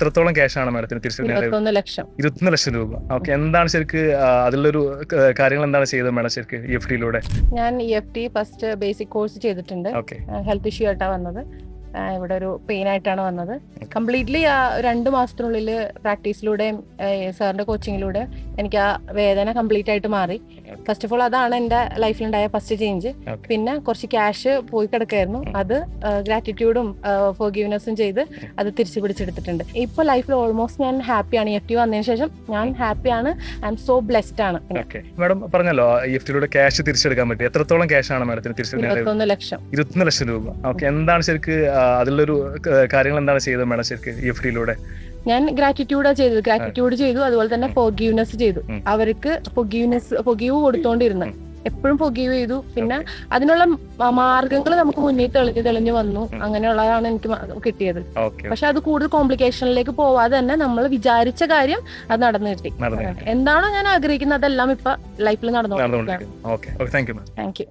എത്രത്തോളം ക്യാഷാണ് മാഡത്തിന് തിരിച്ചു ലക്ഷം. ഇരുപത്തൊന്ന് ലക്ഷം രൂപ. ഓക്കെ എന്താണ് ശരിക്ക് അതിലൊരു കാര്യങ്ങൾ എന്താണ് ചെയ്തത് മാഡം ശരിക്ക് ഇ എഫ് ഡിയിലൂടെ ഞാൻ E F T first basic course ചെയ്തിട്ടുണ്ട്. ഹെൽത്ത് ഇഷ്യൂ ആയിട്ടാണ് വന്നത്. ഇവിടെ ഒരു പെയിൻ ആയിട്ടാണ് വന്നത്. കംപ്ലീറ്റ്ലി ആ രണ്ട് മാസത്തിനുള്ളിൽ പ്രാക്ടീസിലൂടെയും സാറിന്റെ കോച്ചിങ്ങിലൂടെ എനിക്ക് ആ വേദന കംപ്ലീറ്റ് ആയിട്ട് മാറി. ഫസ്റ്റ് ഓഫ് ഓൾ അതാണ് എന്റെ ലൈഫിലുണ്ടായ ഫസ്റ്റ് ചേഞ്ച് പിന്നെ കുറച്ച് ക്യാഷ് പോയി കിടക്കായിരുന്നു. അത് ഗ്രാറ്റിറ്റ്യൂഡും ഫോർഗീവ്നെസ്സും ചെയ്ത് അത് തിരിച്ചു പിടിച്ചെടുത്തിട്ടുണ്ട്. ഇപ്പോൾ ലൈഫിൽ ഓൾമോസ്റ്റ് ഞാൻ ഹാപ്പിയാണ് എഫ് ടി വന്നതിന് ശേഷം ഞാൻ ഹാപ്പിയാണ് ഐ എം സോ ബ്ലെസ്ഡ് ആണ്. മാഡം പറഞ്ഞല്ലോ എഫ് ക്യാഷ് തിരിച്ചെടുക്കാൻ പറ്റി. എത്രത്തോളം ആണ് മാഡത്തിന് ഇരുപത്തൊന്ന് ലക്ഷം. ഇരുപത്തൊന്ന് ലക്ഷം രൂപ. ഓക്കെ എന്താണ് ശരിക്ക് അതിലൊരു കാര്യങ്ങൾ എന്താണ് ചെയ്തത് മേഡം ശരിക്ക് ഇ എഫ് ഡിയിലൂടെ ഞാൻ ഗ്രാറ്റിറ്റ്യൂഡാ ചെയ്തത്. ഗ്രാറ്റിറ്റ്യൂഡ് ചെയ്തു അതുപോലെ തന്നെ ഫോഗീവ്നെസ് ചെയ്തു. അവർക്ക് ഫൊഗീവ്നെസ് ഫൊഗീവ് കൊടുത്തോണ്ടിരുന്നു. എപ്പോഴും ഫൊഗീവ് ചെയ്തു. പിന്നെ അതിനുള്ള മാർഗങ്ങൾ നമുക്ക് മുന്നിൽ തെളിഞ്ഞു തെളിഞ്ഞു വന്നു. അങ്ങനെയുള്ളതാണ് എനിക്ക് കിട്ടിയത്. പക്ഷെ അത് കൂടുതൽ കോംപ്ലിക്കേഷനിലേക്ക് പോവാതെ തന്നെ നമ്മൾ വിചാരിച്ച കാര്യം അത് നടന്നു കിട്ടി. എന്താണോ ഞാൻ ആഗ്രഹിക്കുന്നത് അതെല്ലാം ഇപ്പൊ ലൈഫിൽ നടന്നു താങ്ക് യു